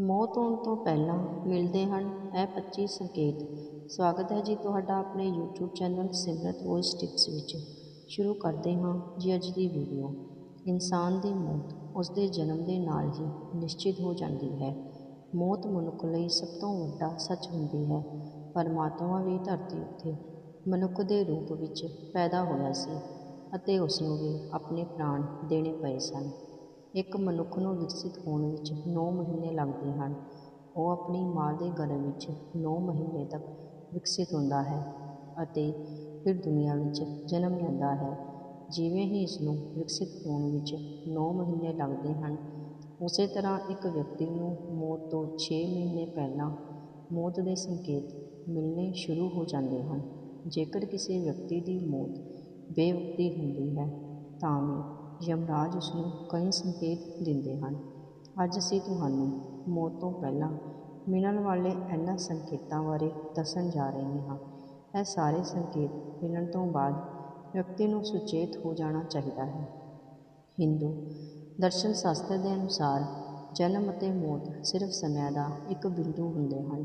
ਮੌਤ ਆਉਣ ਤੋਂ ਪਹਿਲਾਂ ਮਿਲਦੇ ਹਨ ਇਹ 25 ਸੰਕੇਤ। ਸਵਾਗਤ ਹੈ ਜੀ ਤੁਹਾਡਾ ਆਪਣੇ YouTube channel Simrat voice tips ਵਿੱਚ। ਸ਼ੁਰੂ ਕਰਦੇ ਹਾਂ ਜੀ ਅੱਜ ਦੀ ਵੀਡੀਓ ਇਨਸਾਨ ਦੀ ਮੌਤ ਉਸ ਦੇ ਜਨਮ ਦੇ ਨਾਲ ਹੀ ਨਿਸ਼ਚਿਤ ਹੋ ਜਾਂਦੀ ਹੈ। ਮੌਤ ਮਨੁੱਖ ਲਈ ਸਭ ਤੋਂ ਵੱਡਾ ਸੱਚ ਹੁੰਦੀ ਹੈ। ਪਰਮਾਤਮਾ ਵੀ ਧਰਤੀ ਉੱਤੇ ਮਨੁੱਖ ਦੇ ਰੂਪ ਵਿੱਚ ਪੈਦਾ ਹੋਇਆ ਸੀ ਅਤੇ ਉਸ ਨੂੰ ਵੀ ਆਪਣੇ ਪ੍ਰਾਣ ਦੇਣੇ ਪਏ ਸਨ। ਇੱਕ ਮਨੁੱਖ ਨੂੰ ਵਿਕਸਿਤ ਹੋਣ ਵਿੱਚ 9 ਮਹੀਨੇ ਲੱਗਦੇ ਹਨ। ਉਹ ਆਪਣੀ ਮਾਂ ਦੇ ਗਰਭ ਵਿੱਚ 9 ਮਹੀਨੇ ਤੱਕ ਵਿਕਸਿਤ ਹੁੰਦਾ ਹੈ ਅਤੇ ਫਿਰ ਦੁਨੀਆ ਵਿੱਚ ਜਨਮ ਲੈਂਦਾ ਹੈ। ਜਿਵੇਂ ਹੀ ਇਸ ਨੂੰ ਵਿਕਸਿਤ ਹੋਣ ਵਿੱਚ 9 ਮਹੀਨੇ ਲੱਗਦੇ ਹਨ, ਉਸੇ ਤਰ੍ਹਾਂ ਇੱਕ ਵਿਅਕਤੀ ਨੂੰ ਮੌਤ ਤੋਂ 6 ਮਹੀਨੇ ਪਹਿਲਾਂ ਮੌਤ ਦੇ ਸੰਕੇਤ ਮਿਲਣੇ ਸ਼ੁਰੂ ਹੋ ਜਾਂਦੇ ਹਨ। ਜੇਕਰ ਕਿਸੇ ਵਿਅਕਤੀ ਦੀ ਮੌਤ ਬੇਵਕਤੀ ਹੁੰਦੀ ਹੈ, ਤਾਂ ਵੀ ਯਮਰਾਜ ਉਸਨੂੰ ਕਈ ਸੰਕੇਤ ਦਿੰਦੇ ਹਨ। ਅੱਜ ਅਸੀਂ ਤੁਹਾਨੂੰ ਮੌਤ ਤੋਂ ਪਹਿਲਾਂ ਮਿਲਣ ਵਾਲੇ ਇਹਨਾਂ ਸੰਕੇਤਾਂ ਬਾਰੇ ਦੱਸਣ ਜਾ ਰਹੇ ਹਾਂ। ਇਹ ਸਾਰੇ ਸੰਕੇਤ ਮਿਲਣ ਤੋਂ ਬਾਅਦ ਵਿਅਕਤੀ ਨੂੰ ਸੁਚੇਤ ਹੋ ਜਾਣਾ ਚਾਹੀਦਾ ਹੈ। ਹਿੰਦੂ ਦਰਸ਼ਨ ਸ਼ਾਸਤਰ ਦੇ ਅਨੁਸਾਰ ਜਨਮ ਅਤੇ ਮੌਤ ਸਿਰਫ ਸਮੇਂ ਦਾ ਇੱਕ ਬਿੰਦੂ ਹੁੰਦੇ ਹਨ,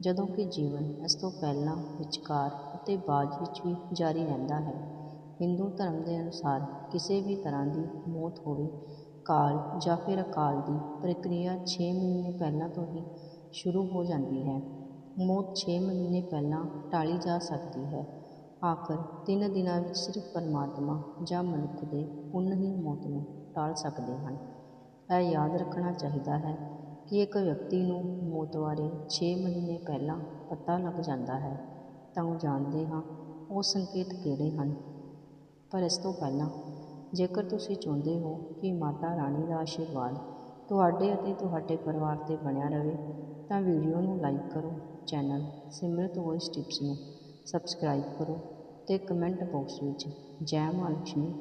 ਜਦੋਂ ਕਿ ਜੀਵਨ ਇਸ ਤੋਂ ਪਹਿਲਾਂ ਵਿਚਕਾਰ ਅਤੇ ਬਾਅਦ ਵਿੱਚ ਵੀ ਜਾਰੀ ਰਹਿੰਦਾ ਹੈ। ਹਿੰਦੂ ਧਰਮ ਦੇ ਅਨੁਸਾਰ ਕਿਸੇ ਵੀ ਤਰ੍ਹਾਂ ਦੀ ਮੌਤ ਹੋਵੇ, ਕਾਲ ਜਾਂ ਫਿਰ ਅਕਾਲ ਦੀ ਪ੍ਰਕਿਰਿਆ ਛੇ ਮਹੀਨੇ ਪਹਿਲਾਂ ਤੋਂ ਹੀ ਸ਼ੁਰੂ ਹੋ ਜਾਂਦੀ ਹੈ। ਮੌਤ ਛੇ ਮਹੀਨੇ ਪਹਿਲਾਂ ਟਾਲੀ ਜਾ ਸਕਦੀ ਹੈ। ਆਖਰ ਤਿੰਨ ਦਿਨਾਂ ਵਿੱਚ ਸਿਰਫ ਪਰਮਾਤਮਾ ਜਾਂ ਮਨੁੱਖ ਦੇ ਪੁੰਨ ਹੀ ਮੌਤ ਨੂੰ ਟਾਲ ਸਕਦੇ ਹਨ। ਇਹ ਯਾਦ ਰੱਖਣਾ ਚਾਹੀਦਾ ਹੈ ਕਿ ਇੱਕ ਵਿਅਕਤੀ ਨੂੰ ਮੌਤ ਬਾਰੇ 6 ਮਹੀਨੇ ਪਹਿਲਾਂ ਪਤਾ ਲੱਗ ਜਾਂਦਾ ਹੈ। ਤਾਂ ਉਹ ਜਾਣਦੇ ਹਾਂ ਉਹ ਸੰਕੇਤ ਕਿਹੜੇ ਹਨ। ਪਰ ਇਸ ਤੋਂ ਪਹਿਲਾਂ, ਜੇਕਰ ਤੁਸੀਂ ਚਾਹੁੰਦੇ ਹੋ ਕਿ ਮਾਤਾ ਰਾਣੀ ਦਾ ਆਸ਼ੀਰਵਾਦ ਤੁਹਾਡੇ ਅਤੇ ਤੁਹਾਡੇ ਪਰਿਵਾਰ 'ਤੇ ਬਣਿਆ ਰਹੇ, ਤਾਂ ਵੀਡੀਓ ਨੂੰ ਲਾਈਕ ਕਰੋ, ਚੈਨਲ ਸਿਮਰਤ ਵੌਇਸ ਟਿਪਸ ਨੂੰ ਸਬਸਕ੍ਰਾਈਬ ਕਰੋ ਅਤੇ ਕਮੈਂਟ ਬਾਕਸ ਵਿੱਚ ਜੈ ਮਾਂ ਲక్ష్ਮੀ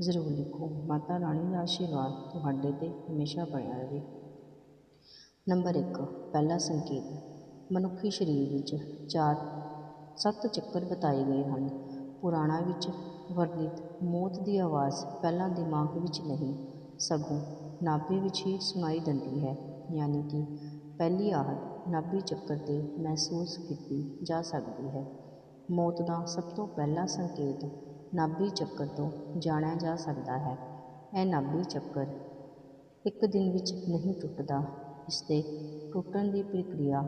ਜ਼ਰੂਰ ਲਿਖੋ। ਮਾਤਾ ਰਾਣੀ ਦਾ ਆਸ਼ੀਰਵਾਦ ਤੁਹਾਡੇ 'ਤੇ ਹਮੇਸ਼ਾ ਬਣਿਆ ਰਹੇ। ਨੰਬਰ 1 ਪਹਿਲਾ ਸੰਕੇਤ, ਮਨੁੱਖੀ ਸਰੀਰ ਵਿੱਚ ਚਾਰ ਸੱਤ ਚੱਕਰ ਬਤਾਏ ਗਏ ਹਨ। ਪੁਰਾਣਾ ਵਿੱਚ ਵਰਣਿਤ ਮੌਤ ਦੀ ਆਵਾਜ਼ ਪਹਿਲਾਂ ਦਿਮਾਗ ਵਿੱਚ ਨਹੀਂ, ਸਗੋਂ ਨਾਭੀ ਵਿੱਚ ਹੀ ਸੁਣਾਈ ਦਿੰਦੀ ਹੈ। ਯਾਨੀ ਕਿ ਪਹਿਲੀ ਆਹਟ ਨਾਭੀ ਚੱਕਰ 'ਤੇ ਮਹਿਸੂਸ ਕੀਤੀ ਜਾ ਸਕਦੀ ਹੈ। ਮੌਤ ਦਾ ਸਭ ਤੋਂ ਪਹਿਲਾ ਸੰਕੇਤ ਨਾਭੀ ਚੱਕਰ ਤੋਂ ਜਾਣਿਆ ਜਾ ਸਕਦਾ ਹੈ। ਇਹ ਨਾਭੀ ਚੱਕਰ ਇੱਕ ਦਿਨ ਵਿੱਚ ਨਹੀਂ ਟੁੱਟਦਾ, ਇਸ ਦੇ ਟੁੱਟਣ ਦੀ ਪ੍ਰਕਿਰਿਆ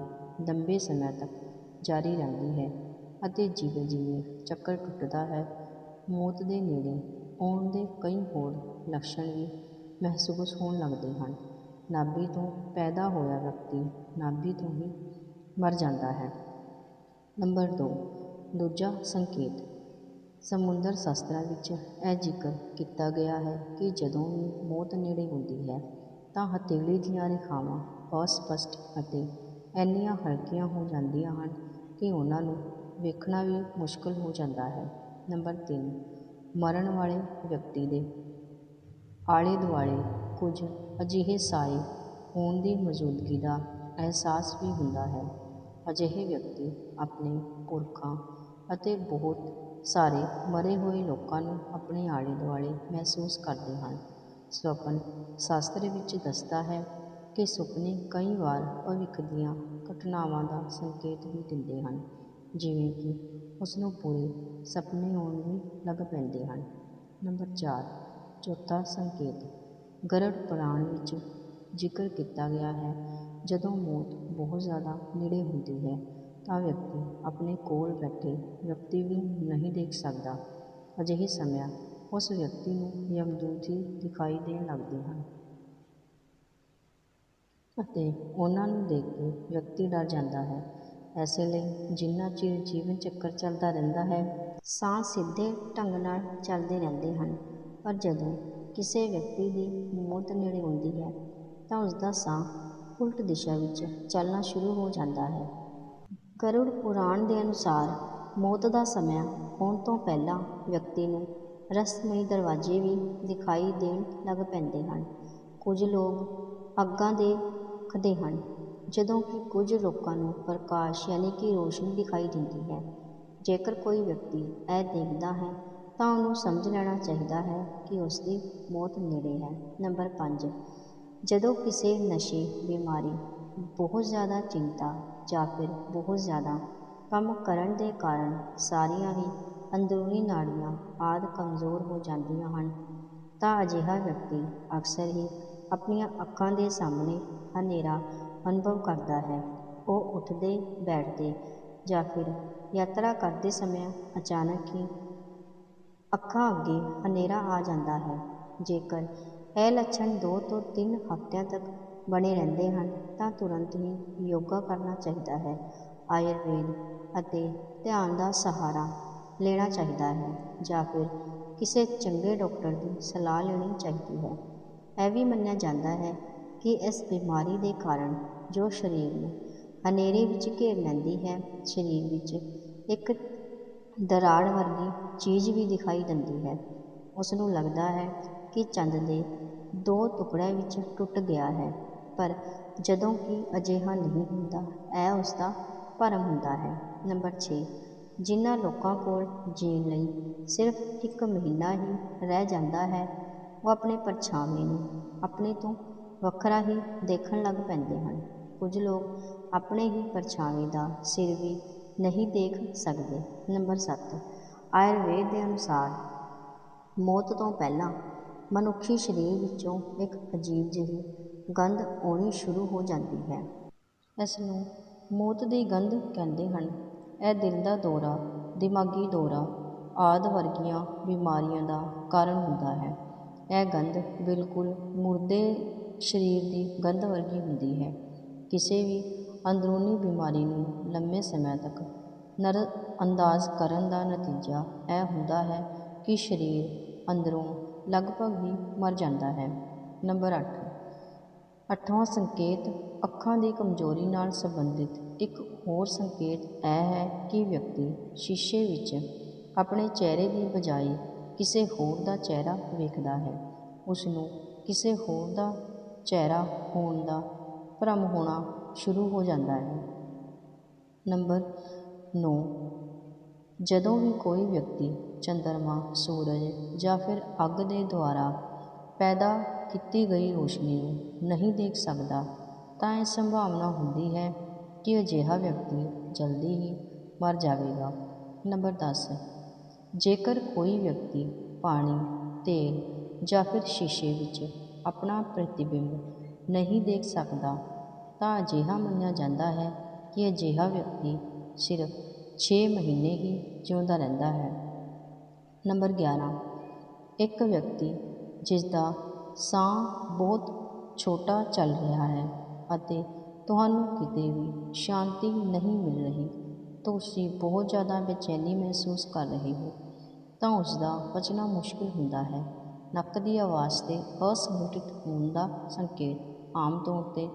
ਲੰਬੇ ਸਮੇਂ ਤੱਕ ਜਾਰੀ ਰਹਿੰਦੀ ਹੈ ਅਤੇ ਜਿਵੇਂ ਜਿਵੇਂ ਚੱਕਰ ਟੁੱਟਦਾ ਹੈ ਮੌਤ ਦੇ ਨੇੜੇ ਆਉਣ ਦੇ ਕਈ ਹੋਰ ਲੱਛਣ ਵੀ ਮਹਿਸੂਸ ਹੋਣ ਲੱਗਦੇ ਹਨ। ਨਾਭੀ ਤੋਂ ਪੈਦਾ ਹੋਇਆ ਵਿਅਕਤੀ ਨਾਭੀ ਤੋਂ ਹੀ ਮਰ ਜਾਂਦਾ ਹੈ। ਨੰਬਰ 2 ਦੂਜਾ ਸੰਕੇਤ। ਸਮੁੰਦਰ ਸ਼ਾਸਤਰਾਂ ਵਿੱਚ ਇਹ ਜ਼ਿਕਰ ਕੀਤਾ ਗਿਆ ਹੈ ਕਿ ਜਦੋਂ ਵੀ ਮੌਤ ਨੇੜੇ ਹੁੰਦੀ ਹੈ, ਤਾਂ ਹਥੇਲੀ ਦੀਆਂ ਰੇਖਾਵਾਂ ਅਸਪਸ਼ਟ ਅਤੇ ਇੰਨੀਆਂ ਹਲਕੀਆਂ ਹੋ ਜਾਂਦੀਆਂ ਹਨ ਕਿ ਉਹਨਾਂ ਨੂੰ ਵੇਖਣਾ ਵੀ ਮੁਸ਼ਕਲ ਹੋ ਜਾਂਦਾ ਹੈ। ਨੰਬਰ ਤਿੰਨ, ਮਰਨ ਵਾਲੇ ਵਿਅਕਤੀ ਦੇ। ਆਲੇ ਦੁਆਲੇ ਕੁਝ ਅਜਿਹੇ ਸਾਏ ਹੋਣ ਦੀ ਮੌਜੂਦਗੀ ਦਾ ਅਹਿਸਾਸ ਵੀ ਹੁੰਦਾ ਹੈ। ਅਜਿਹੇ ਵਿਅਕਤੀ ਆਪਣੇ ਪੁਰਖਾਂ ਅਤੇ ਬਹੁਤ ਸਾਰੇ ਮਰੇ ਹੋਏ ਲੋਕਾਂ ਨੂੰ ਆਪਣੇ ਆਲੇ ਦੁਆਲੇ ਮਹਿਸੂਸ ਕਰਦੇ ਹਨ। ਸੁਪਨ ਸ਼ਾਸਤਰ ਵਿੱਚ ਦੱਸਦਾ ਹੈ ਕਿ ਸੁਪਨੇ ਕਈ ਵਾਰ ਭਵਿੱਖ ਦੀਆਂ ਘਟਨਾਵਾਂ ਦਾ ਸੰਕੇਤ ਵੀ ਦਿੰਦੇ ਹਨ। ਜਿਵੇਂ ਕਿ ਉਸ ਨੂੰ ਪੂਰੇ ਸੁਪਨੇ ਆਉਣ ਵੀ ਲੱਗ ਪੈਂਦੇ ਹਨ। ਨੰਬਰ ਚਾਰ, ਚੌਥਾ ਸੰਕੇਤ, ਗਰਭ ਪੁਰਾਣ ਵਿੱਚ ਜ਼ਿਕਰ ਕੀਤਾ ਗਿਆ ਹੈ। ਜਦੋਂ ਮੌਤ ਬਹੁਤ ਜ਼ਿਆਦਾ ਨੇੜੇ ਹੁੰਦੀ ਹੈ, ਤਾਂ ਵਿਅਕਤੀ ਆਪਣੇ ਕੋਲ ਬੈਠੇ ਵਿਅਕਤੀ ਨੂੰ ਨਹੀਂ ਦੇਖ ਸਕਦਾ। ਅਜਿਹੇ ਸਮਿਆਂ ਉਸ ਵਿਅਕਤੀ ਨੂੰ ਯਮਦੂਤ ਹੀ ਦਿਖਾਈ ਦੇਣ ਲੱਗਦੇ ਹਨ। ਅਤੇ ਉਹਨਾਂ ਨੂੰ ਦੇਖ ਕੇ ਵਿਅਕਤੀ ਡਰ ਜਾਂਦਾ ਹੈ ਐਸੇ ਲਈ ਜਿੰਨਾ ਚਿਰ ਜੀਵਨ ਚੱਕਰ ਚੱਲਦਾ ਰਹਿੰਦਾ ਹੈ, ਸਾਹ ਸਿੱਧੇ ਢੰਗ ਨਾਲ ਚੱਲਦੇ ਰਹਿੰਦੇ ਹਨ। ਪਰ ਜਦੋਂ ਕਿਸੇ ਵਿਅਕਤੀ ਦੀ ਮੌਤ ਨੇੜੇ ਆਉਂਦੀ ਹੈ, ਤਾਂ ਉਸਦਾ ਸਾਹ ਉਲਟ ਦਿਸ਼ਾ ਵਿੱਚ ਚੱਲਣਾ ਸ਼ੁਰੂ ਹੋ ਜਾਂਦਾ ਹੈ। ਗਰੁੜ ਪੁਰਾਣ ਦੇ ਅਨੁਸਾਰ ਮੌਤ ਦਾ ਸਮਾਂ ਹੋਣ ਤੋਂ ਪਹਿਲਾਂ ਵਿਅਕਤੀ ਨੂੰ ਰਸਮਈ ਦਰਵਾਜ਼ੇ ਵੀ ਦਿਖਾਈ ਦੇਣ ਲੱਗ ਪੈਂਦੇ ਹਨ। ਕੁਝ ਲੋਕ ਅੱਗਾਂ ਦੇਖਦੇ ਹਨ। ਜਦੋਂ ਕਿ ਕੁਝ ਲੋਕਾਂ ਨੂੰ ਪ੍ਰਕਾਸ਼ ਯਾਨੀ ਕਿ ਰੋਸ਼ਨੀ ਦਿਖਾਈ ਦਿੰਦੀ ਹੈ। ਜੇਕਰ ਕੋਈ ਵਿਅਕਤੀ ਇਹ ਦੇਖਦਾ ਹੈ, ਤਾਂ ਉਹਨੂੰ ਸਮਝ ਲੈਣਾ ਚਾਹੀਦਾ ਹੈ ਕਿ ਉਸ ਦੀ ਮੌਤ ਨੇੜੇ ਹੈ। ਨੰਬਰ ਪੰਜ, ਜਦੋਂ ਕਿਸੇ ਨਸ਼ੇ, ਬਿਮਾਰੀ, ਬਹੁਤ ਜ਼ਿਆਦਾ ਚਿੰਤਾ ਜਾਂ ਫਿਰ ਬਹੁਤ ਜ਼ਿਆਦਾ ਕੰਮ ਕਰਨ ਦੇ ਕਾਰਨ ਸਾਰੀਆਂ ਹੀ ਅੰਦਰੂਨੀ ਨਾੜੀਆਂ ਆਦਿ ਕਮਜ਼ੋਰ ਹੋ ਜਾਂਦੀਆਂ ਹਨ, ਤਾਂ ਅਜਿਹਾ ਵਿਅਕਤੀ ਅਕਸਰ ਹੀ ਆਪਣੀਆਂ ਅੱਖਾਂ ਦੇ ਸਾਹਮਣੇ ਹਨੇਰਾ ਅਨੁਭਵ ਕਰਦਾ ਹੈ। ਉਹ ਉੱਠਦੇ, ਬੈਠਦੇ ਜਾਂ ਫਿਰ ਯਾਤਰਾ ਕਰਦੇ ਸਮੇਂ ਅਚਾਨਕ ਹੀ ਅੱਖਾਂ ਅੱਗੇ ਹਨੇਰਾ ਆ ਜਾਂਦਾ ਹੈ। ਜੇਕਰ ਇਹ ਲੱਛਣ ਦੋ ਤੋਂ ਤਿੰਨ ਹਫ਼ਤਿਆਂ ਤੱਕ ਬਣੇ ਰਹਿੰਦੇ ਹਨ, ਤਾਂ ਤੁਰੰਤ ਹੀ ਯੋਗਾ ਕਰਨਾ ਚਾਹੀਦਾ ਹੈ। ਆਯੁਰਵੇਦ ਅਤੇ ਧਿਆਨ ਦਾ ਸਹਾਰਾ ਲੈਣਾ ਚਾਹੀਦਾ ਹੈ ਜਾਂ ਫਿਰ ਕਿਸੇ ਚੰਗੇ ਡਾਕਟਰ ਦੀ ਸਲਾਹ ਲੈਣੀ ਚਾਹੀਦੀ ਹੈ। ਇਹ ਵੀ ਮੰਨਿਆ ਜਾਂਦਾ ਹੈ ਕਿ ਇਸ ਬਿਮਾਰੀ ਦੇ ਕਾਰਨ ਜੋ ਸਰੀਰ ਨੂੰ ਹਨੇਰੇ ਵਿੱਚ ਘੇਰ ਲੈਂਦੀ ਹੈ, ਸਰੀਰ ਵਿੱਚ ਇੱਕ ਦਰਾੜ ਵਰਗੀ ਚੀਜ਼ ਵੀ ਦਿਖਾਈ ਦਿੰਦੀ ਹੈ। ਉਸ ਨੂੰ ਲੱਗਦਾ ਹੈ ਕਿ ਚੰਦ ਦੇ ਦੋ ਟੁਕੜਿਆਂ ਵਿੱਚ ਟੁੱਟ ਗਿਆ ਹੈ, ਪਰ ਜਦੋਂ ਕਿ ਅਜਿਹਾ ਨਹੀਂ ਹੁੰਦਾ, ਇਹ ਉਸ ਦਾ ਭਰਮ ਹੁੰਦਾ ਹੈ। ਨੰਬਰ 6 ਜਿਨ੍ਹਾਂ ਲੋਕਾਂ ਕੋਲ ਜੀਣ ਲਈ ਸਿਰਫ ਇੱਕ ਮਹੀਨਾ ਹੀ ਰਹਿ ਜਾਂਦਾ ਹੈ, ਉਹ ਆਪਣੇ ਪਰਛਾਵੇਂ ਨੂੰ, ਆਪਣੇ ਤੋਂ ਵੱਖਰਾ ਹੀ ਦੇਖਣ ਲੱਗ ਪੈਂਦੇ ਹਨ। ਕੁਝ ਲੋਕ ਆਪਣੇ ਹੀ ਪਰਛਾਵੇਂ ਦਾ ਸਿਰ ਵੀ ਨਹੀਂ ਦੇਖ ਸਕਦੇ। ਨੰਬਰ ਸੱਤ, ਆਯੁਰਵੇਦ ਦੇ ਅਨੁਸਾਰ ਮੌਤ ਤੋਂ ਪਹਿਲਾਂ ਮਨੁੱਖੀ ਸਰੀਰ ਵਿੱਚੋਂ ਇੱਕ ਅਜੀਬ ਜਿਹੀ ਗੰਧ ਆਉਣੀ ਸ਼ੁਰੂ ਹੋ ਜਾਂਦੀ ਹੈ। ਇਸ ਨੂੰ ਮੌਤ ਦੀ ਗੰਧ ਕਹਿੰਦੇ ਹਨ। ਇਹ ਦਿਲ ਦਾ ਦੌਰਾ, ਦਿਮਾਗੀ ਦੌਰਾ ਆਦਿ ਵਰਗੀਆਂ ਬਿਮਾਰੀਆਂ ਦਾ ਕਾਰਨ ਹੁੰਦਾ ਹੈ। ਇਹ ਗੰਧ ਬਿਲਕੁਲ ਮੁਰਦੇ ਸਰੀਰ ਦੀ ਗੰਧ ਵਰਗੀ ਹੁੰਦੀ ਹੈ। ਕਿਸੇ ਵੀ ਅੰਦਰੂਨੀ ਬਿਮਾਰੀ ਨੂੰ ਲੰਮੇ ਸਮੇਂ ਤੱਕ ਨਰ ਅੰਦਾਜ਼ ਕਰਨ ਦਾ ਨਤੀਜਾ ਇਹ ਹੁੰਦਾ ਹੈ ਕਿ ਸਰੀਰ ਅੰਦਰੋਂ ਲਗਭਗ ਹੀ ਮਰ ਜਾਂਦਾ ਹੈ। ਨੰਬਰ ਅੱਠ। ਅੱਠਵਾਂ ਸੰਕੇਤ, ਅੱਖਾਂ ਦੀ ਕਮਜ਼ੋਰੀ ਨਾਲ ਸੰਬੰਧਿਤ ਇੱਕ ਹੋਰ ਸੰਕੇਤ ਇਹ ਹੈ ਕਿ ਵਿਅਕਤੀ ਸ਼ੀਸ਼ੇ ਵਿੱਚ ਆਪਣੇ ਚਿਹਰੇ ਦੀ ਬਜਾਏ ਕਿਸੇ ਹੋਰ ਦਾ ਚਿਹਰਾ ਵੇਖਦਾ ਹੈ। ਉਸ ਨੂੰ ਕਿਸੇ ਹੋਰ ਦਾ ਚਿਹਰਾ ਹੋਣ ਦਾ ਭਰਮ ਹੋਣਾ ਸ਼ੁਰੂ ਹੋ ਜਾਂਦਾ ਹੈ। ਨੰਬਰ 9 ਜਦੋਂ ਵੀ ਕੋਈ ਵਿਅਕਤੀ ਚੰਦਰਮਾ, ਸੂਰਜ ਜਾਂ ਫਿਰ ਅੱਗ ਦੇ ਦੁਆਰਾ ਪੈਦਾ ਕੀਤੀ ਗਈ ਰੋਸ਼ਨੀ ਨੂੰ ਨਹੀਂ ਦੇਖ ਸਕਦਾ, ਤਾਂ ਇਹ ਸੰਭਾਵਨਾ ਹੁੰਦੀ ਹੈ ਕਿ ਅਜਿਹਾ ਵਿਅਕਤੀ ਜਲਦੀ ਹੀ ਮਰ ਜਾਵੇਗਾ। ਨੰਬਰ 10 ਜੇਕਰ ਕੋਈ ਵਿਅਕਤੀ ਪਾਣੀ, ਤੇਲ ਜਾਂ ਫਿਰ ਸ਼ੀਸ਼ੇ ਵਿੱਚ ਆਪਣਾ ਪ੍ਰਤੀਬਿੰਬ ਨਹੀਂ ਦੇਖ ਸਕਦਾ, ਤਾਂ ਅਜਿਹਾ ਮੰਨਿਆ ਜਾਂਦਾ ਹੈ ਕਿ ਅਜਿਹਾ ਵਿਅਕਤੀ ਸਿਰਫ 6 ਮਹੀਨੇ ਹੀ ਜਿਉਂਦਾ ਰਹਿੰਦਾ ਹੈ। ਨੰਬਰ 11 ਇੱਕ ਵਿਅਕਤੀ ਜਿਸ ਦਾ ਸਾਹ ਬਹੁਤ ਛੋਟਾ ਚੱਲ ਰਿਹਾ ਹੈ ਅਤੇ ਤੁਹਾਨੂੰ ਕਿਤੇ ਵੀ ਸ਼ਾਂਤੀ ਨਹੀਂ ਮਿਲ ਰਹੀ, ਤੁਸੀਂ ਬਹੁਤ ਜ਼ਿਆਦਾ ਬੇਚੈਨੀ ਮਹਿਸੂਸ ਕਰ ਰਹੇ ਹੋ, ਤਾਂ ਉਸ ਦਾ ਬਚਣਾ ਮੁਸ਼ਕਿਲ ਹੁੰਦਾ ਹੈ। ਨੱਕ ਦੀ ਆਵਾਜ਼ 'ਤੇ ਅਸੰਗਠਿਤ ਹੋਣ ਦਾ ਸੰਕੇਤ ਆਮ ਤੌਰ 'ਤੇ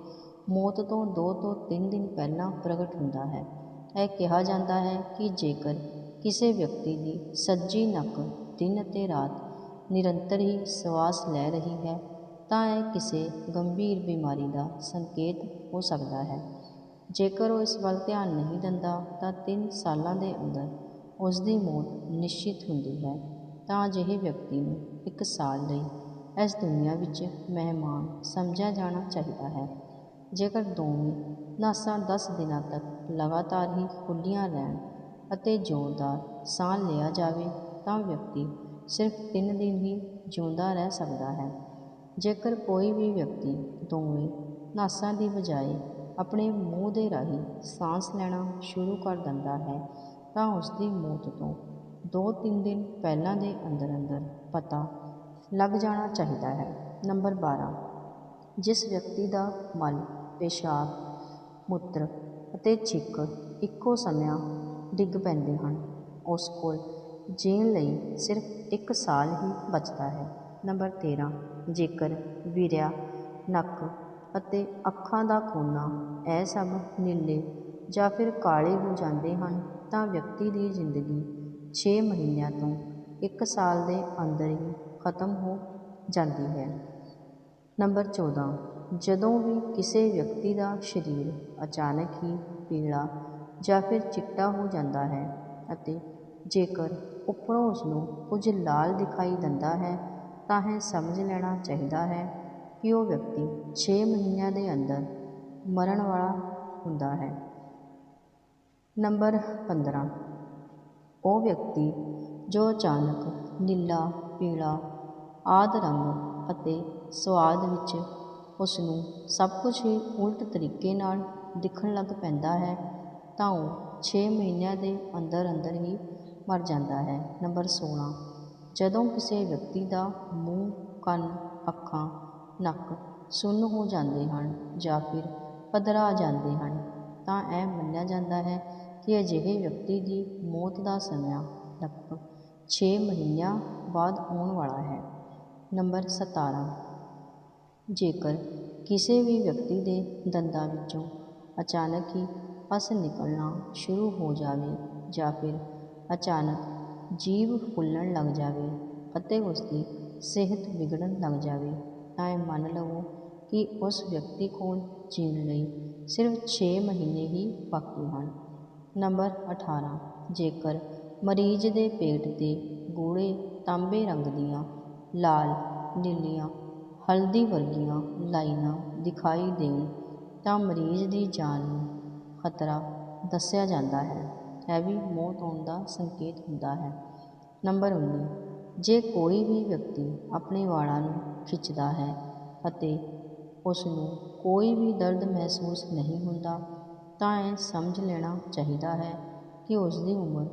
ਮੌਤ ਤੋਂ ਦੋ ਤੋਂ ਤਿੰਨ ਦਿਨ ਪਹਿਲਾਂ ਪ੍ਰਗਟ ਹੁੰਦਾ ਹੈ। ਇਹ ਕਿਹਾ ਜਾਂਦਾ ਹੈ ਕਿ ਜੇਕਰ ਕਿਸੇ ਵਿਅਕਤੀ ਦੀ ਸੱਜੀ ਨੱਕ ਦਿਨ ਅਤੇ ਰਾਤ ਨਿਰੰਤਰ ਹੀ ਸਵਾਸ ਲੈ ਰਹੀ ਹੈ, ਤਾਂ ਇਹ ਕਿਸੇ ਗੰਭੀਰ ਬਿਮਾਰੀ ਦਾ ਸੰਕੇਤ ਹੋ ਸਕਦਾ ਹੈ। ਜੇਕਰ ਉਹ ਇਸ ਵੱਲ ਧਿਆਨ ਨਹੀਂ ਦਿੰਦਾ, ਤਾਂ ਤਿੰਨ ਸਾਲਾਂ ਦੇ ਅੰਦਰ ਉਸ ਦੀ ਮੌਤ ਨਿਸ਼ਚਿਤ ਹੁੰਦੀ ਹੈ। ਤਾਂ ਅਜਿਹੇ ਵਿਅਕਤੀ ਨੂੰ ਇੱਕ ਸਾਲ ਲਈ ਇਸ ਦੁਨੀਆ ਵਿੱਚ ਮਹਿਮਾਨ ਸਮਝਿਆ ਜਾਣਾ ਚਾਹੀਦਾ ਹੈ। ਜੇਕਰ ਦੋਵੇਂ ਨਾਸਾਂ 10 ਦਿਨਾਂ ਤੱਕ ਲਗਾਤਾਰ ਹੀ ਖੁੱਲ੍ਹੀਆਂ ਰਹਿਣ ਅਤੇ ਜ਼ੋਰਦਾਰ ਸਾਹ ਲਿਆ ਜਾਵੇ, ਤਾਂ ਵਿਅਕਤੀ ਸਿਰਫ 3 ਦਿਨ ਹੀ ਜਿਉਂਦਾ ਰਹਿ ਸਕਦਾ ਹੈ। ਜੇਕਰ ਕੋਈ ਵੀ ਵਿਅਕਤੀ ਦੋਵੇਂ ਨਾਸਾਂ ਦੀ ਬਜਾਏ ਆਪਣੇ ਮੂੰਹ ਦੇ ਰਾਹੀਂ ਸਾਹ ਲੈਣਾ ਸ਼ੁਰੂ ਕਰ ਦਿੰਦਾ ਹੈ, ਤਾਂ ਉਸ ਦੀ ਮੌਤ ਤੋਂ 2-3 ਦਿਨ ਪਹਿਲਾਂ ਦੇ ਅੰਦਰ ਅੰਦਰ ਪਤਾ ਲੱਗ ਜਾਣਾ ਚਾਹੀਦਾ ਹੈ। ਨੰਬਰ 12 ਜਿਸ ਵਿਅਕਤੀ ਦਾ ਮਲ, ਪੇਸ਼ਾਬ, ਮੂਤਰ ਅਤੇ ਛਿੱਕ ਇੱਕੋ ਸਮਿਆਂ ਡਿੱਗ ਪੈਂਦੇ ਹਨ, ਉਸ ਕੋਲ ਜੀਣ ਲਈ ਸਿਰਫ ਇੱਕ ਸਾਲ ਹੀ ਬਚਦਾ ਹੈ। ਨੰਬਰ 13 ਜੇਕਰ ਵੀਰਿਆ, ਨੱਕ ਅਤੇ ਅੱਖਾਂ ਦਾ ਕੋਨਾ ਇਹ ਸਭ ਨੀਲੇ ਜਾਂ ਫਿਰ ਕਾਲੇ ਹੋ ਜਾਂਦੇ ਹਨ, ਤਾਂ ਵਿਅਕਤੀ ਦੀ ਜ਼ਿੰਦਗੀ 6 ਮਹੀਨਿਆਂ ਤੋਂ ਇੱਕ ਸਾਲ ਦੇ ਅੰਦਰ ਹੀ ਖਤਮ ਹੋ ਜਾਂਦੀ ਹੈ। ਨੰਬਰ 14 ਜਦੋਂ ਵੀ ਕਿਸੇ ਵਿਅਕਤੀ ਦਾ ਸਰੀਰ ਅਚਾਨਕ ਹੀ ਪੀਲਾ ਜਾਂ ਫਿਰ ਚਿੱਟਾ ਹੋ ਜਾਂਦਾ ਹੈ ਅਤੇ ਜੇਕਰ ਉੱਪਰੋਂ ਉਸ ਨੂੰ ਕੁਝ ਲਾਲ ਦਿਖਾਈ ਦਿੰਦਾ ਹੈ, ਤਾਂ ਇਹ ਸਮਝ ਲੈਣਾ ਚਾਹੀਦਾ ਹੈ ਕਿ ਉਹ ਵਿਅਕਤੀ 6 ਮਹੀਨਿਆਂ ਦੇ ਅੰਦਰ ਮਰਨ ਵਾਲਾ ਹੁੰਦਾ ਹੈ। ਨੰਬਰ 15 ਉਹ ਵਿਅਕਤੀ ਜੋ ਅਚਾਨਕ ਨੀਲਾ, ਪੀਲਾ, ਆਦਿ ਰੰਗ ਅਤੇ ਸੁਆਦ ਵਿੱਚ ਉਸਨੂੰ ਸਭ ਕੁਝ ਹੀ ਉਲਟ ਤਰੀਕੇ ਨਾਲ ਦਿਖਣ ਲੱਗ ਪੈਂਦਾ ਹੈ, ਤਾਂ ਉਹ ਛੇ ਮਹੀਨਿਆਂ ਦੇ ਅੰਦਰ ਅੰਦਰ ਹੀ ਮਰ ਜਾਂਦਾ ਹੈ। ਨੰਬਰ 16 ਜਦੋਂ ਕਿਸੇ ਵਿਅਕਤੀ ਦਾ ਮੂੰਹ, ਕੰਨ, ਅੱਖਾਂ, ਨੱਕ ਸੁੰਨ ਹੋ ਜਾਂਦੇ ਹਨ ਜਾਂ ਫਿਰ ਪਧਰਾ ਜਾਂਦੇ ਹਨ, ਤਾਂ ਇਹ ਮੰਨਿਆ ਜਾਂਦਾ ਹੈ ਕਿ ਅਜਿਹੇ ਵਿਅਕਤੀ ਦੀ ਮੌਤ ਦਾ ਸਮਾਂ ਲਗਭਗ ਛੇ ਮਹੀਨਿਆਂ ਬਾਅਦ ਆਉਣ ਵਾਲਾ ਹੈ। ਨੰਬਰ 17 ਜੇਕਰ ਕਿਸੇ ਵੀ ਵਿਅਕਤੀ ਦੇ ਦੰਦਾਂ ਵਿੱਚੋਂ ਅਚਾਨਕ ਹੀ ਪਸ ਨਿਕਲਣਾ ਸ਼ੁਰੂ ਹੋ ਜਾਵੇ ਜਾਂ ਫਿਰ ਅਚਾਨਕ ਜੀਭ ਫੁੱਲਣ ਲੱਗ ਜਾਵੇ ਅਤੇ ਉਸਦੀ ਸਿਹਤ ਵਿਗੜਨ ਲੱਗ ਜਾਵੇ, ਤਾਂ ਇਹ ਮੰਨ ਲਵੋ ਕਿ ਉਸ ਵਿਅਕਤੀ ਕੋਲ ਜੀਣ ਲਈ ਸਿਰਫ ਛੇ ਮਹੀਨੇ ਹੀ ਬਾਕੀ ਹਨ। ਨੰਬਰ 18 ਜੇਕਰ ਮਰੀਜ਼ ਦੇ ਪੇਟ 'ਤੇ ਗੂੜ੍ਹੇ ਤਾਂਬੇ ਰੰਗ ਦੀਆਂ ਲਾਲ, ਨੀਲੀਆਂ, ਹਲਦੀ ਵਰਗੀਆਂ ਲਾਈਨਾਂ ਦਿਖਾਈ ਦੇਣ ਤਾਂ ਮਰੀਜ਼ ਦੀ ਜਾਨ ਨੂੰ ਖਤਰਾ ਦੱਸਿਆ ਜਾਂਦਾ ਹੈ। ਇਹ ਵੀ ਮੌਤ ਹੋਣ ਦਾ ਸੰਕੇਤ ਹੁੰਦਾ ਹੈ। ਨੰਬਰ 19 ਜੇ ਕੋਈ ਵੀ ਵਿਅਕਤੀ ਆਪਣੇ ਵਾਲਾਂ ਨੂੰ ਖਿੱਚਦਾ ਹੈ ਅਤੇ ਉਸ ਨੂੰ ਕੋਈ ਵੀ ਦਰਦ ਮਹਿਸੂਸ ਨਹੀਂ ਹੁੰਦਾ ਤਾਂ ਇਹ ਸਮਝ ਲੈਣਾ ਚਾਹੀਦਾ ਹੈ ਕਿ ਉਸ ਦੀ ਉਮਰ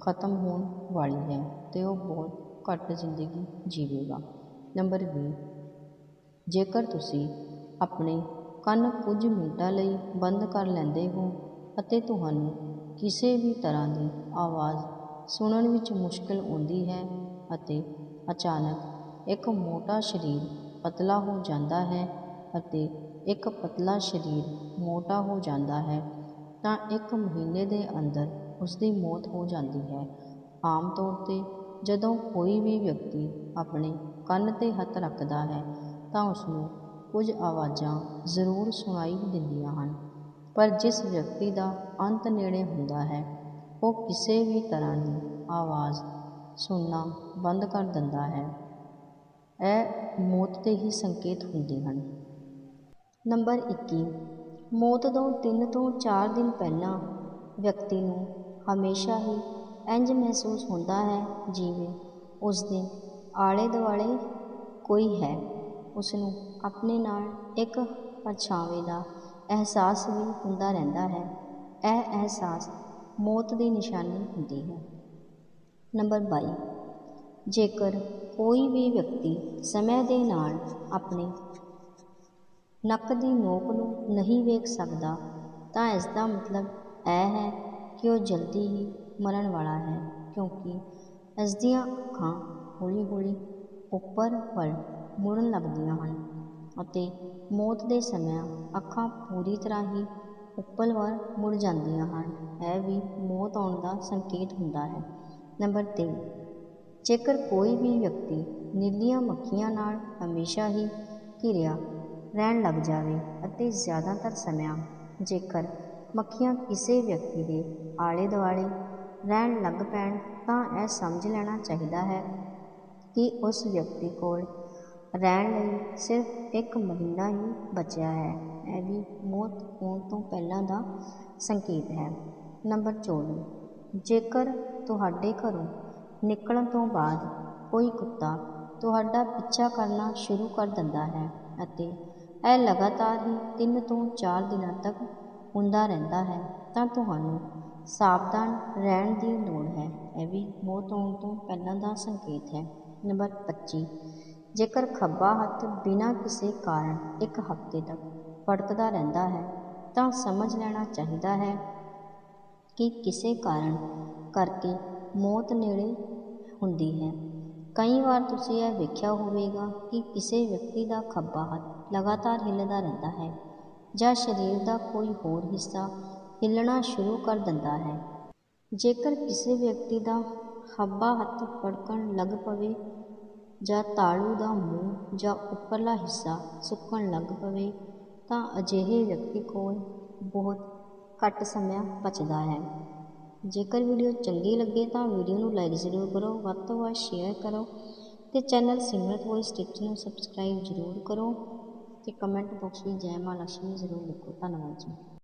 ਖਤਮ ਹੋਣ ਵਾਲੀ ਹੈ ਅਤੇ ਉਹ ਬਹੁਤ ਘੱਟ ਜ਼ਿੰਦਗੀ ਜੀਵੇਗਾ। ਨੰਬਰ ਵੀਹ, ਜੇਕਰ ਤੁਸੀਂ ਆਪਣੇ ਕੰਨ ਕੁਝ ਮਿੰਟਾਂ ਲਈ ਬੰਦ ਕਰ ਲੈਂਦੇ ਹੋ ਅਤੇ ਤੁਹਾਨੂੰ ਕਿਸੇ ਵੀ ਤਰ੍ਹਾਂ ਦੀ ਆਵਾਜ਼ ਸੁਣਨ ਵਿੱਚ ਮੁਸ਼ਕਲ ਆਉਂਦੀ ਹੈ ਅਤੇ ਅਚਾਨਕ ਇੱਕ ਮੋਟਾ ਸਰੀਰ ਪਤਲਾ ਹੋ ਜਾਂਦਾ ਹੈ ਅਤੇ ਇੱਕ ਪਤਲਾ ਸਰੀਰ ਮੋਟਾ ਹੋ ਜਾਂਦਾ ਹੈ, ਤਾਂ ਇੱਕ ਮਹੀਨੇ ਦੇ ਅੰਦਰ ਉਸ ਦੀ ਮੌਤ ਹੋ ਜਾਂਦੀ ਹੈ। ਆਮ ਤੌਰ 'ਤੇ ਜਦੋਂ ਕੋਈ ਵੀ ਵਿਅਕਤੀ ਆਪਣੇ ਕੰਨ 'ਤੇ ਹੱਥ ਰੱਖਦਾ ਹੈ, ਤਾਂ ਉਸਨੂੰ ਕੁਝ ਆਵਾਜ਼ਾਂ ਜ਼ਰੂਰ ਸੁਣਾਈ ਦਿੰਦੀਆਂ ਹਨ। ਪਰ ਜਿਸ ਵਿਅਕਤੀ ਦਾ ਅੰਤ ਨੇੜੇ ਹੁੰਦਾ ਹੈ, ਉਹ ਕਿਸੇ ਵੀ ਤਰ੍ਹਾਂ ਦੀ ਆਵਾਜ਼ ਸੁਣਨਾ ਬੰਦ ਕਰ ਦਿੰਦਾ ਹੈ। ਇਹ ਮੌਤ ਦੇ ਹੀ ਸੰਕੇਤ ਹੁੰਦੇ ਹਨ। ਨੰਬਰ 21 ਮੌਤ ਤੋਂ ਤਿੰਨ ਤੋਂ ਚਾਰ ਦਿਨ ਪਹਿਲਾਂ ਵਿਅਕਤੀ ਨੂੰ ਹਮੇਸ਼ਾ ਹੀ ਇੰਜ ਮਹਿਸੂਸ ਹੁੰਦਾ ਹੈ ਜਿਵੇਂ ਉਸ ਦੇ ਆਲੇ ਦੁਆਲੇ ਕੋਈ ਹੈ। ਉਸ ਨੂੰ ਆਪਣੇ ਨਾਲ ਇੱਕ ਪਰਛਾਵੇਂ ਦਾ ਅਹਿਸਾਸ ਵੀ ਹੁੰਦਾ ਰਹਿੰਦਾ ਹੈ। ਇਹ ਅਹਿਸਾਸ ਮੌਤ ਦੀ ਨਿਸ਼ਾਨੀ ਹੁੰਦੀ ਹੈ। ਨੰਬਰ 22 ਜੇਕਰ ਕੋਈ ਵੀ ਵਿਅਕਤੀ ਸਮੇਂ ਦੇ ਨਾਲ ਆਪਣੇ ਨੱਕ ਦੀ ਨੋਕ ਨੂੰ ਨਹੀਂ ਵੇਖ ਸਕਦਾ, ਤਾਂ ਇਸ ਦਾ ਮਤਲਬ ਇਹ ਹੈ ਕਿ ਉਹ ਜਲਦੀ ਹੀ ਮਰਨ ਵਾਲਾ ਹੈ ਕਿਉਂਕਿ ਇਸ ਦੀਆਂ ਅੱਖਾਂ ਹੌਲੀ ਹੌਲੀ ਉੱਪਰ ਵੱਲ ਮੁੜਨ ਲੱਗਦੀਆਂ ਹਨ ਅਤੇ ਮੌਤ ਦੇ ਸਮੇਂ ਅੱਖਾਂ ਪੂਰੀ ਤਰ੍ਹਾਂ ਹੀ ਉੱਪਰ ਵੱਲ ਮੁੜ ਜਾਂਦੀਆਂ ਹਨ। ਇਹ ਵੀ ਮੌਤ ਆਉਣ ਦਾ ਸੰਕੇਤ ਹੁੰਦਾ ਹੈ। ਨੰਬਰ 3 ਜੇਕਰ ਕੋਈ ਵੀ ਵਿਅਕਤੀ ਨੀਲੀਆਂ ਮੱਖੀਆਂ ਨਾਲ ਹਮੇਸ਼ਾ ਹੀ ਘਿਰਿਆ ਰਹਿਣ ਲੱਗ ਜਾਵੇ ਅਤੇ ਜ਼ਿਆਦਾਤਰ ਸਮਾਂ ਜੇਕਰ ਮੱਖੀਆਂ ਕਿਸੇ ਵਿਅਕਤੀ ਦੇ ਆਲੇ ਦੁਆਲੇ ਰਹਿਣ ਲੱਗ ਪੈਣ ਤਾਂ ਇਹ ਸਮਝ ਲੈਣਾ ਚਾਹੀਦਾ ਹੈ ਕਿ ਉਸ ਵਿਅਕਤੀ ਕੋਲ ਰਹਿਣ ਲਈ ਸਿਰਫ ਇੱਕ ਮਹੀਨਾ ਹੀ ਬਚਿਆ ਹੈ। ਇਹ ਵੀ ਮੌਤ ਹੋਣ ਤੋਂ ਪਹਿਲਾਂ ਦਾ ਸੰਕੇਤ ਹੈ। ਨੰਬਰ 24 ਜੇਕਰ ਤੁਹਾਡੇ ਘਰੋਂ ਨਿਕਲਣ ਤੋਂ ਬਾਅਦ ਕੋਈ ਕੁੱਤਾ ਤੁਹਾਡਾ ਪਿੱਛਾ ਕਰਨਾ ਸ਼ੁਰੂ ਕਰ ਦਿੰਦਾ ਹੈ ਅਤੇ ਇਹ ਲਗਾਤਾਰ ਹੀ ਤਿੰਨ ਤੋਂ ਚਾਰ ਦਿਨਾਂ ਤੱਕ ਹੁੰਦਾ ਰਹਿੰਦਾ ਹੈ, ਤਾਂ ਤੁਹਾਨੂੰ ਸਾਵਧਾਨ ਰਹਿਣ ਦੀ ਲੋੜ ਹੈ। ਇਹ ਵੀ ਮੌਤ ਆਉਣ ਤੋਂ ਪਹਿਲਾਂ ਦਾ ਸੰਕੇਤ ਹੈ। ਨੰਬਰ 25 ਜੇਕਰ ਖੱਬਾ ਹੱਥ ਬਿਨਾਂ ਕਿਸੇ ਕਾਰਨ ਇੱਕ ਹਫ਼ਤੇ ਤੱਕ ਫੜਕਦਾ ਰਹਿੰਦਾ ਹੈ, ਤਾਂ ਸਮਝ ਲੈਣਾ ਚਾਹੀਦਾ ਹੈ ਕਿ ਕਿਸੇ ਕਾਰਨ ਕਰਕੇ ਮੌਤ ਨੇੜੇ ਹੁੰਦੀ ਹੈ। ਕਈ ਵਾਰ ਤੁਸੀਂ ਇਹ ਵੇਖਿਆ ਹੋਵੇਗਾ ਕਿ ਕਿਸੇ ਵਿਅਕਤੀ ਦਾ ਖੱਬਾ ਹੱਥ ਲਗਾਤਾਰ ਹਿੱਲਦਾ ਰਹਿੰਦਾ ਹੈ। ਜਾਂ ਸਰੀਰ ਦਾ ਕੋਈ ਹੋਰ ਹਿੱਸਾ ਹਿੱਲਣਾ ਸ਼ੁਰੂ ਕਰ ਦਿੰਦਾ ਹੈ। ਜੇਕਰ ਕਿਸੇ ਵਿਅਕਤੀ ਦਾ ਖੱਬਾ ਹੱਥ ਫੜਕਣ ਲੱਗ ਪਵੇ ਜਾਂ ਤਾਲੂ ਦਾ ਮੂੰਹ ਜਾਂ ਉੱਪਰਲਾ ਹਿੱਸਾ ਸੁੱਕਣ ਲੱਗ ਪਵੇ, ਤਾਂ ਅਜਿਹੇ ਵਿਅਕਤੀ ਕੋਲ ਬਹੁਤ ਘੱਟ ਸਮਾਂ ਬਚਦਾ ਹੈ। ਜੇਕਰ ਵੀਡੀਓ ਚੰਗੀ ਲੱਗੇ ਤਾਂ ਵੀਡੀਓ ਨੂੰ ਲਾਈਕ ਜ਼ਰੂਰ ਕਰੋ, ਵੱਧ ਤੋਂ ਵੱਧ ਸ਼ੇਅਰ ਕਰੋ ਅਤੇ ਚੈਨਲ ਸਿਮਰਤ ਵੋਇਸ ਟਿਪਸ ਨੂੰ ਸਬਸਕ੍ਰਾਈਬ ਜ਼ਰੂਰ ਕਰੋ। ਤੇ ਕਮੈਂਟ ਬਾਕਸ ਵਿੱਚ ਜੈ ਮਾਂ ਲక్ష్ਮੀ ਜ਼ਰੂਰ ਲਿਖੋ ਧੰਨਵਾਦ ਜੀ।